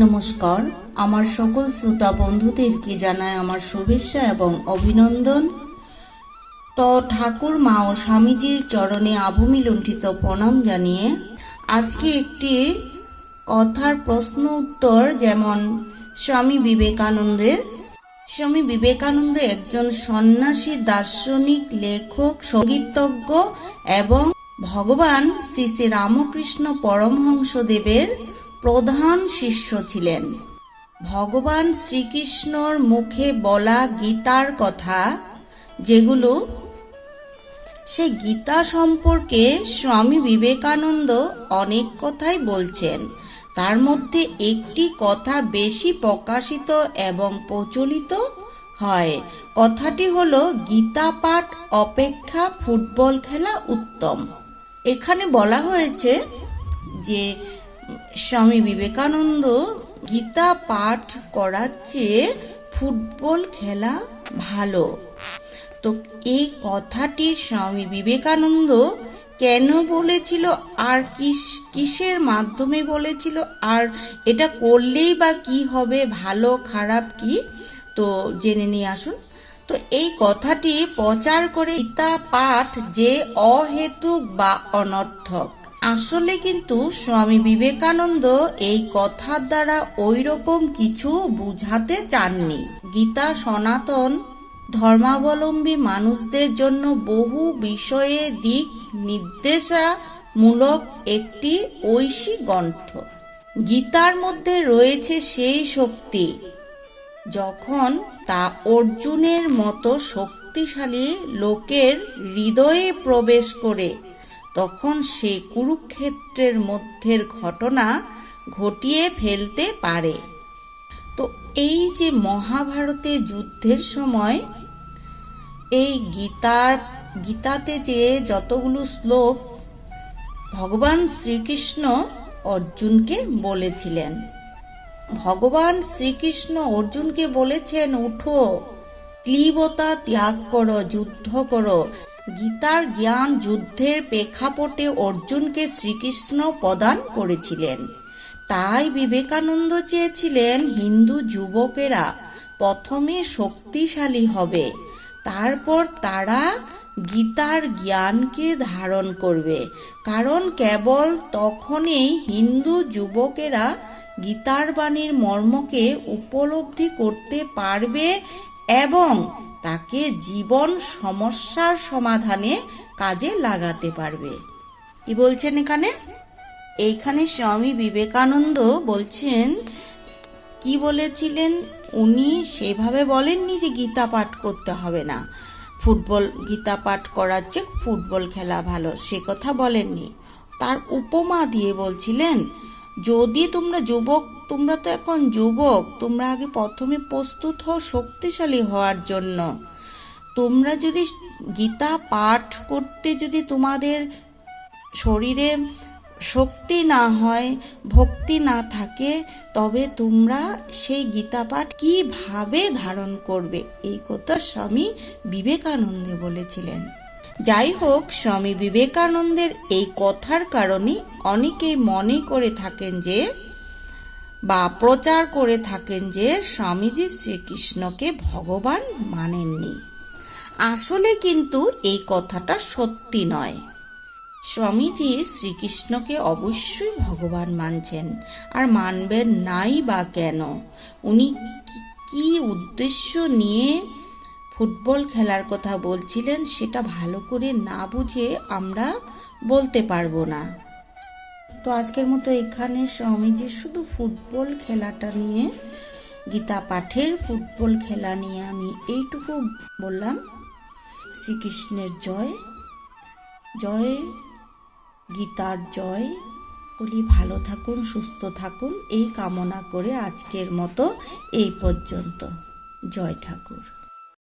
নমস্কার, আমার সকল শ্রোতা বন্ধুদেরকে জানায় আমার শুভেচ্ছা এবং অভিনন্দন। তো ঠাকুর মা ও স্বামীজির চরণে আভূমি লুণ্ঠিত প্রণাম জানিয়ে আজকে একটি কথার প্রশ্ন উত্তর যেমন, স্বামী বিবেকানন্দের। স্বামী বিবেকানন্দ একজন সন্ন্যাসী, দার্শনিক, লেখক সঙ্গীতজ্ঞ এবং ভগবান শ্রী শ্রী রামকৃষ্ণ পরমহংসদেবের প্রধান শিষ্য ছিলেন। ভগবান শ্রীকৃষ্ণর মুখে বলা গীতার কথা, যেগুলো সে গীতা সম্পর্কে স্বামী বিবেকানন্দ অনেক কথাই বলছেন। তার মধ্যে একটি কথা বেশি প্রকাশিত এবং প্রচলিত হয়। কথাটি হলো, গীতা পাঠ অপেক্ষা ফুটবল খেলা উত্তম। এখানে বলা হয়েছে যে স্বামী বিবেকানন্দ গীতা পাঠ করার চেয়ে ফুটবল খেলা ভালো। তো এই কথাটি স্বামী বিবেকানন্দ কেন বলেছিল? আর কিস, কিসের মাধ্যমে বলেছিল? আর এটা করলেই বা কি হবে? ভালো, খারাপ কি? তো জেনে নিয়ে আসুন। তো এই কথাটি প্রচার করে গীতা পাঠ যে অহেতুক বা অনর্থক। আসলে কিন্তু স্বামী বিবেকানন্দ এই কথার দ্বারা ওই রকম কিছু বুঝাতে চাননি। গীতা সনাতন, ধর্মাবলম্বী মানুষদের জন্য বহু বিষয়ে দিক নির্দেশামূলক একটি ঐশী গ্রন্থ। গীতার মধ্যে রয়েছে সেই শক্তি, যখন তা অর্জুনের মতো শক্তিশালী লোকের হৃদয়ে প্রবেশ করে তখন সে কুরুক্ষেত্রের মধ্যের ঘটনা ঘটিয়ে ফেলতে পারে। তো এই যে মহাভারতে যুদ্ধের সময়, এই গীতার গীতাতে যে যতগুলো শ্লোক ভগবান শ্রীকৃষ্ণ অর্জুনকে বলেছিলেন। ভগবান শ্রীকৃষ্ণ অর্জুনকে বলেছেন, উঠো, ক্লীবতা ত্যাগ করো, যুদ্ধ করো। গীতার জ্ঞান যুদ্ধের প্রেক্ষাপটে অর্জুনকে শ্রীকৃষ্ণ প্রদান করেছিলেন। তাই বিবেকানন্দ চেয়েছিলেন হিন্দু যুবকেরা প্রথমে শক্তিশালী হবে, তারপর তারা গীতার জ্ঞানকে ধারণ করবে। কারণ কেবল তখনই হিন্দু যুবকেরা গীতার বাণীর মর্মকে উপলব্ধি করতে পারবে এবং তাকে জীবন সমস্যার সমাধানে কাজে লাগাতে পারবে। কি বলছেন এখানে? এইখানে স্বামী বিবেকানন্দ বলছেন, কি বলেছিলেন? উনি সেভাবে বলেননি যে গীতা পাঠ করতে হবে না। ফুটবল, গীতা পাঠ করার চেয়ে ফুটবল খেলা ভালো। সে কথা বলেননি। তার উপমা দিয়ে বলছিলেন, যদি তোমরা যুবক তোমরা তো এখন যুবক, তোমরা আগে প্রথমে প্রস্তুত হও শক্তিশালী হওয়ার জন্য। তোমরা যদি গীতা পাঠ করতে যদি তোমাদের শরীরে শক্তি না হয়, ভক্তি না থাকে, তবে তোমরা সেই গীতা পাঠ কীভাবে ধারণ করবে? এই কথা স্বামী বিবেকানন্দে বলেছিলেন। যাই হোক, স্বামী বিবেকানন্দের এই কথার কারণে অনেকেই মনে করে থাকেন যে বা প্রচার করে থাকেন যে স্বামীজি শ্রীকৃষ্ণকে ভগবান মানেননি। আসলে কিন্তু এই কথাটা সত্যি নয়। স্বামীজি শ্রীকৃষ্ণকে অবশ্যই ভগবান মানছেন। আর মানবেন নাই বা কেন? উনি কি উদ্দেশ্য নিয়ে ফুটবল খেলার কথা বলছিলেন সেটা ভালো করে না বুঝে আমরা বলতে পারব না। তো আজকের মতো এখানে স্বামীজি শুধু ফুটবল খেলাটা নিয়ে, গীতা পাঠের ফুটবল খেলা নিয়ে আমি এইটুকু বললাম। শ্রীকৃষ্ণের জয় জয়, গীতার জয়। বলি, ভালো থাকুন, সুস্থ থাকুন। এই কামনা করে আজকের মতো এই পর্যন্ত। জয় ঠাকুর।